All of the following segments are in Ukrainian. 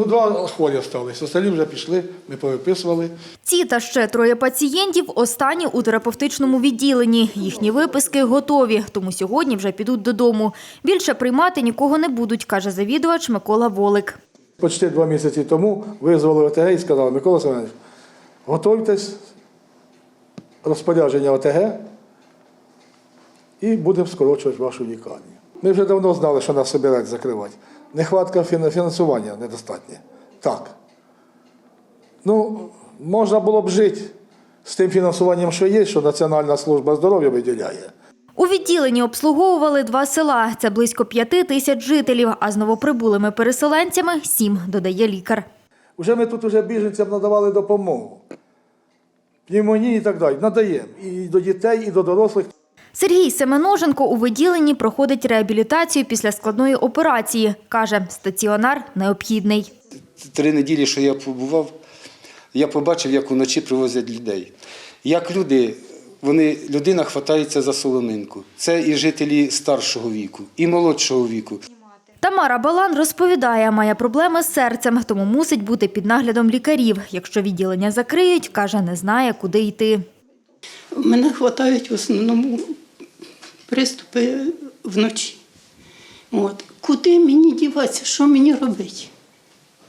Ну, два хворі залишилися, остальні вже пішли, ми повиписували. Ці та ще троє пацієнтів останні у терапевтичному відділенні. Їхні виписки готові, тому сьогодні вже підуть додому. Більше приймати нікого не будуть, каже завідувач Микола Волик. Почти два місяці тому визвали ОТГ і сказали, Микола Семенович, готуйтесь, розпорядження ОТГ і будемо скорочувати вашу лікарню. Ми вже давно знали, що нас собирають закривати. Нехватка фінансування недостатня. Так. Ну, можна було б жити з тим фінансуванням, що є, що Національна служба здоров'я виділяє. У відділенні обслуговували два села. Це близько п'яти тисяч жителів, а з новоприбулими переселенцями – сім, додає лікар. Уже ми тут уже біженцям надавали допомогу. Пневмонії і так далі. Надаємо і до дітей, і до дорослих. Сергій Семеноженко у відділенні проходить реабілітацію після складної операції. Каже, стаціонар необхідний. три неділі, що я побував, я побачив, як вночі привозять людей. Як люди, вони, людина хватається за соломинку. Це і жителі старшого віку, і молодшого віку. Тамара Балан розповідає, має проблеми з серцем, тому мусить бути під наглядом лікарів. Якщо відділення закриють, каже, не знає, куди йти. Мене хватають в основному приступи вночі. От. Куди мені діватися, що мені робити?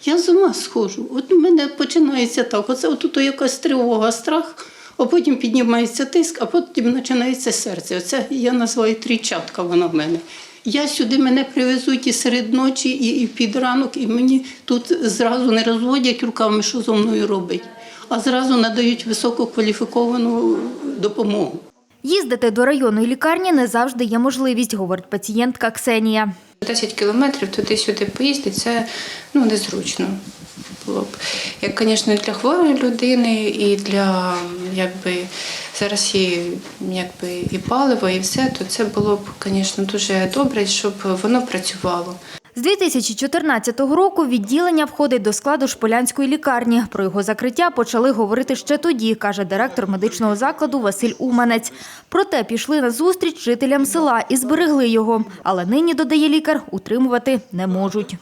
Я з ума схожу. От у мене починається так. Оце отут якась тривога, страх, а потім піднімається тиск, а потім починається серце. Оце я називаю трічатка вона в мене. Я сюди мене привезуть і серед ночі, і, і під ранок, і мені тут зразу не розводять руками, що зо мною робить, а зразу надають висококваліфіковану допомогу. Їздити до районної лікарні не завжди є можливість, говорить пацієнтка Ксенія. 10 кілометрів туди-сюди поїздити, це ну, незручно було б. Як, звісно, для хворої людини, і для якби зараз є якби, і паливо, і все, то це було б, звісно, дуже добре, щоб воно працювало. З 2014 року відділення входить до складу Шполянської лікарні. Про його закриття почали говорити ще тоді, каже директор медичного закладу Василь Уманець. Проте пішли на зустріч жителям села і зберегли його. Але нині, додає лікар, утримувати не можуть.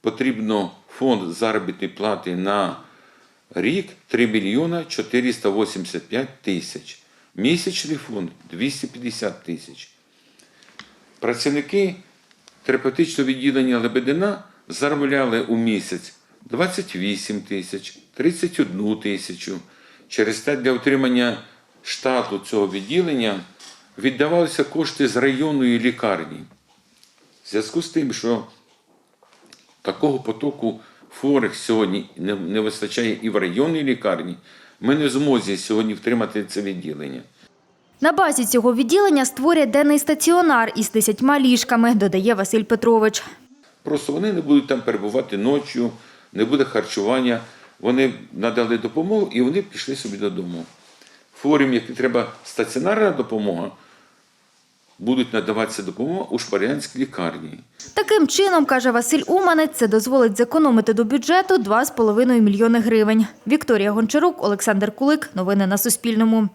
потрібно фонд заробітної плати на рік 3 мільйона 485 тисяч. Місячний фонд 250 тисяч. Працівники терапевтичного відділення Лебедина заробляли у місяць 28 тисяч, 31 тисячу. Через те для утримання штату цього відділення віддавалися кошти з районної лікарні. В зв'язку з тим, що такого потоку хворих сьогодні не, вистачає і в районній лікарні, ми не змозі сьогодні втримати це відділення. На базі цього відділення створять денний стаціонар із десятьма ліжками, додає Василь Петрович. Просто вони не будуть там перебувати ночі, не буде харчування. Вони надали допомогу і вони пішли собі додому. Хворим, яким треба стаціонарна допомога, будуть надаватися допомога у Шпарянській лікарні. Таким чином, каже Василь Уманець, це дозволить зекономити до бюджету 2,5 мільйони гривень. Вікторія Гончарук, Олександр Кулик. Новини на Суспільному.